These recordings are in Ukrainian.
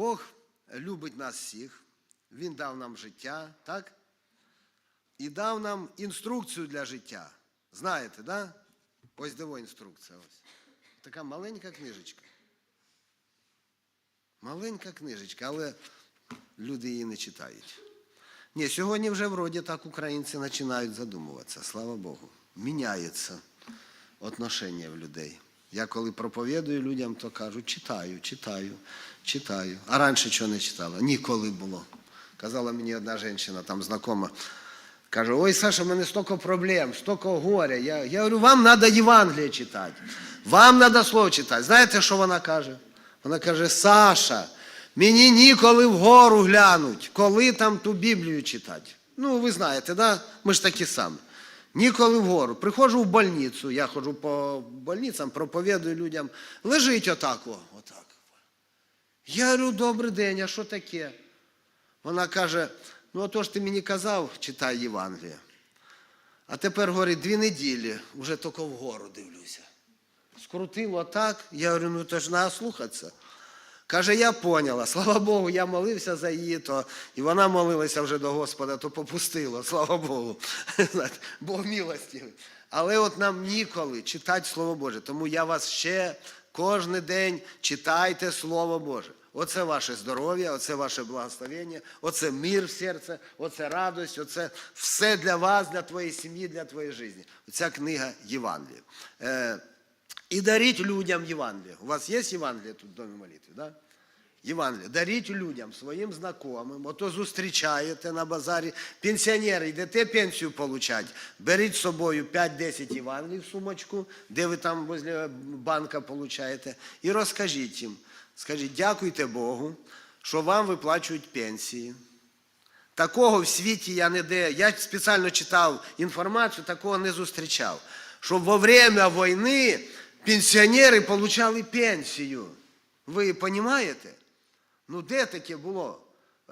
Бог любить нас всіх, Він дав нам життя, так? І дав нам інструкцію для життя. Знаєте, да? Ось диво інструкція. Ось. Така маленька книжечка. Маленька книжечка, але люди її не читають. Ні, сьогодні вже вроді так українці починають задумуватися, слава Богу. Міняється отношення в людей. Я коли проповідую людям, то кажу, читаю, читаю, читаю. А раніше чого не читала? Ніколи було. Казала мені одна жінка, там знакома, каже, ой, Саша, в мене стільки проблем, стільки горя. Я, я говорю, вам треба Євангеліє читати, вам треба слово читати. Знаєте, що вона каже? Вона каже, Саша, мені ніколи вгору глянуть, коли там ту Біблію читати. Ну, ви знаєте, да? ми ж такі самі. Ніколи вгору. Приходжу в больницю, я ходжу по больницям, проповідую людям. Лежить отак, отак. Я говорю, добрий день, а що таке? Вона каже, ну ото ж ти мені казав, читай Євангеліє. А тепер, говорить, дві неділі, вже тільки вгору дивлюся. Скрутило так, я говорю, ну то ж треба слухатися. Каже, я поняла, слава Богу, я молився за її, то і вона молилася вже до Господа, то попустило, слава Богу. Бог милостивий. Але от нам ніколи читати Слово Боже. Тому я вас ще кожен день читайте Слово Боже. Оце ваше здоров'я, оце ваше благословення, оце мир в серце, оце радость, оце все для вас, для твоєї сім'ї, для твоєї житті. Оця книга Євангелія. І даріть людям Євангеліє. У вас є Євангеліє тут в домі молитви, да? Євангеліє. Даріть людям, своїм знайомим. Ото зустрічаєте на базарі. Пенсіонери, йдете пенсію получати. Беріть з собою 5-10 Євангелій в сумочку, де ви там возле банка получаєте. І розкажіть їм. Скажіть, дякуйте Богу, що вам виплачують пенсії. Такого в світі я не де. Я спеціально читав інформацію, такого не зустрічав. Щоб во время війни пенсіонери отримали пенсію. Ви розумієте? Ну де таке було?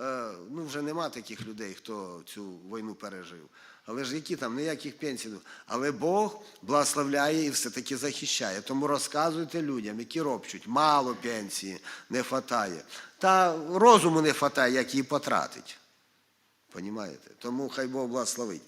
Е, ну, вже нема таких людей, хто цю війну пережив. Але ж які там, ніяких пенсій. Але Бог благословляє і все-таки захищає. Тому розказуйте людям, які ропчуть, мало пенсії не вистачає. Та розуму не вистачає, як її потратить. Понімаєте? Тому хай Бог благословить.